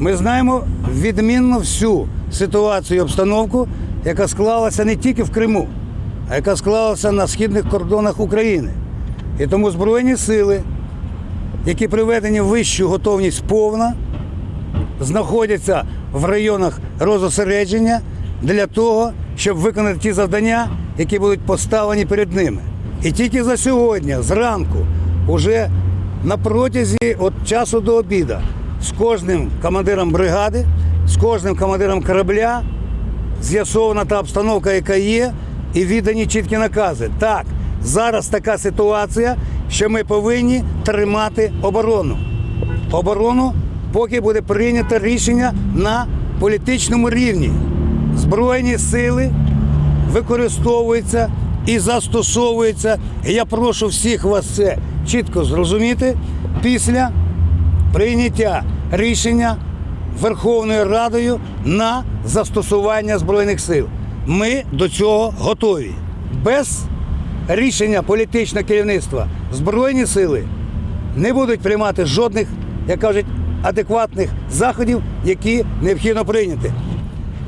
Ми знаємо відмінно всю ситуацію і обстановку, яка склалася не тільки в Криму, а яка склалася на східних кордонах України. І тому Збройні сили, які приведені в вищу готовність повна, знаходяться в районах розосередження для того, щоб виконати ті завдання, які будуть поставлені перед ними. І тільки за сьогодні, зранку, уже на протязі від часу до обіда, з кожним командиром бригади, з кожним командиром корабля з'ясована та обстановка, яка є, і віддані чіткі накази. Так, зараз така ситуація, що ми повинні тримати оборону. Оборону, поки буде прийнято рішення на політичному рівні. Збройні сили використовуються і застосовуються. Я прошу всіх вас це чітко зрозуміти після прийняття рішення Верховною Радою на застосування Збройних сил. Ми до цього готові. Без рішення політичного керівництва Збройні сили не будуть приймати жодних, як кажуть, адекватних заходів, які необхідно прийняти.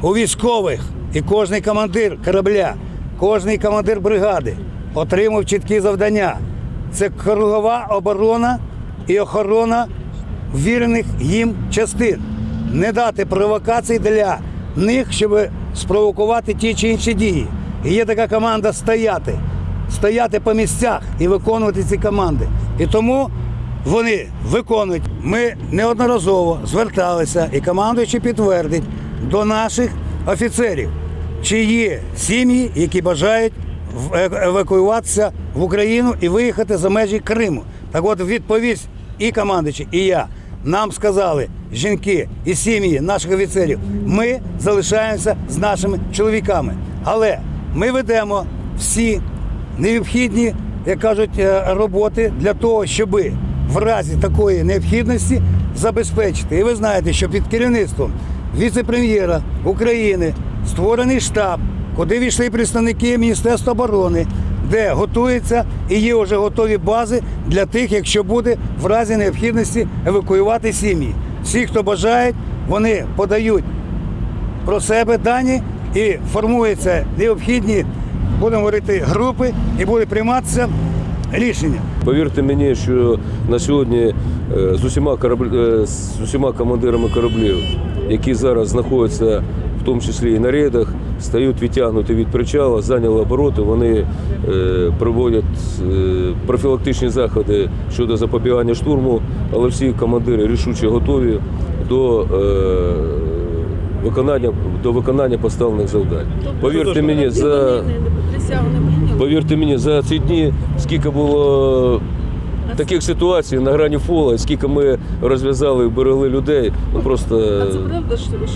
У військових і кожний командир корабля, кожний командир бригади отримав чіткі завдання. Це кругова оборона і охорона вірених їм частин. Не дати провокацій для них, щоб спровокувати ті чи інші дії. І є така команда стояти, стояти по місцях і виконувати ці команди. І тому вони виконують. Ми неодноразово зверталися, і командуючий підтвердить до наших офіцерів, чи є сім'ї, які бажають е- евакуюватися в Україну і виїхати за межі Криму. Так от відповідь і командуючий, і я. Нам сказали жінки і сім'ї наших офіцерів, ми залишаємося з нашими чоловіками. Але ми ведемо всі необхідні, як кажуть, е, роботи для того, щоб в разі такої необхідності забезпечити. І ви знаєте, що під керівництвом віце-прем'єра України створений штаб, куди війшли представники Міністерства оборони, де готується і є вже готові бази для тих, якщо буде в разі необхідності евакуювати сім'ї. Всі, хто бажають, вони подають про себе дані і формуються необхідні, будемо говорити, групи, і буде прийматися рішення. Повірте мені, що на сьогодні е, з усіма корабл... е, з усіма командирами кораблів, які зараз знаходяться в тому числі і на рейдах, стають відтягнуті від причала, зайняли обороти, вони е, проводять е, профілактичні заходи щодо запобігання штурму, але всі командири рішуче готові до е, виконання, до виконання поставлених завдань. Повірте мені, за. Повірте мені, за ці дні скільки було таких ситуацій на грані фола, скільки ми розв'язали і берегли людей, ну просто А це правда, що